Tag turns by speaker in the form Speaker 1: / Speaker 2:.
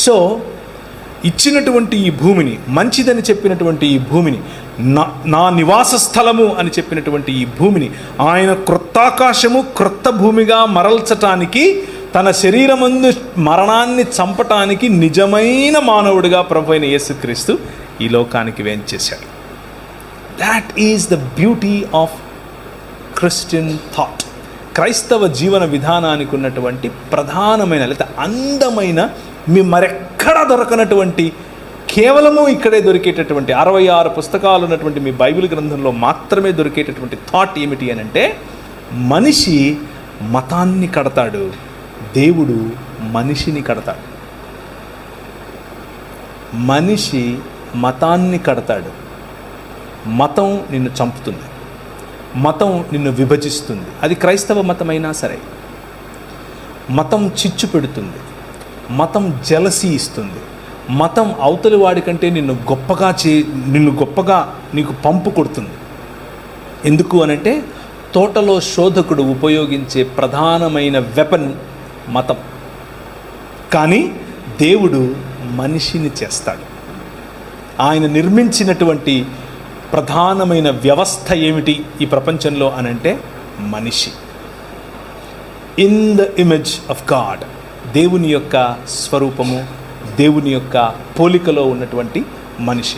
Speaker 1: So ఇచ్చినటువంటి ఈ భూమిని మంచిదని చెప్పినటువంటి ఈ భూమిని నా నా నివాస స్థలము అని చెప్పినటువంటి ఈ భూమిని ఆయన క్రొత్తాకాశము క్రొత్త భూమిగా మరల్చటానికి తన శరీరమందు మరణాన్ని చంపటానికి నిజమైన మానవుడిగా ప్రభు అయిన యేసుక్రీస్తు ఈ లోకానికి వేంచేశాడు that is the beauty of Christian thought క్రైస్తవ జీవన విధానానికి ఉన్నటువంటి ప్రధానమైన లేదా అందమైన మీ మరెక్కడా దొరకనటువంటి కేవలము ఇక్కడే దొరికేటటువంటి అరవై ఆరు పుస్తకాలు ఉన్నటువంటి మీ బైబిల్ గ్రంథంలో మాత్రమే దొరికేటటువంటి థాట్ ఏమిటి అని అంటే మనిషి మతాన్ని కడతాడు దేవుడు మనిషిని కడతాడు. మనిషి మతాన్ని కడతాడు. మతం నిన్ను చంపుతుంది. మతం నిన్ను విభజిస్తుంది. అది క్రైస్తవ మతమైనా సరే. మతం చిచ్చు పెడుతుంది. మతం జలసి ఇస్తుంది. మతం అవతలి వాడికంటే నిన్ను గొప్పగా చే నిన్ను గొప్పగా నీకు పంపు కొడుతుంది. ఎందుకు అనంటే తోటలో శోధకుడు ఉపయోగించే ప్రధానమైన వెపన్ మతం. కానీ దేవుడు మనిషిని చేస్తాడు. ఆయన నిర్మించినటువంటి ప్రధానమైన వ్యవస్థ ఏమిటి ఈ ప్రపంచంలో అనంటే మనిషి. In the image of God దేవుని యొక్క స్వరూపము దేవుని యొక్క పోలికలో ఉన్నటువంటి మనిషి.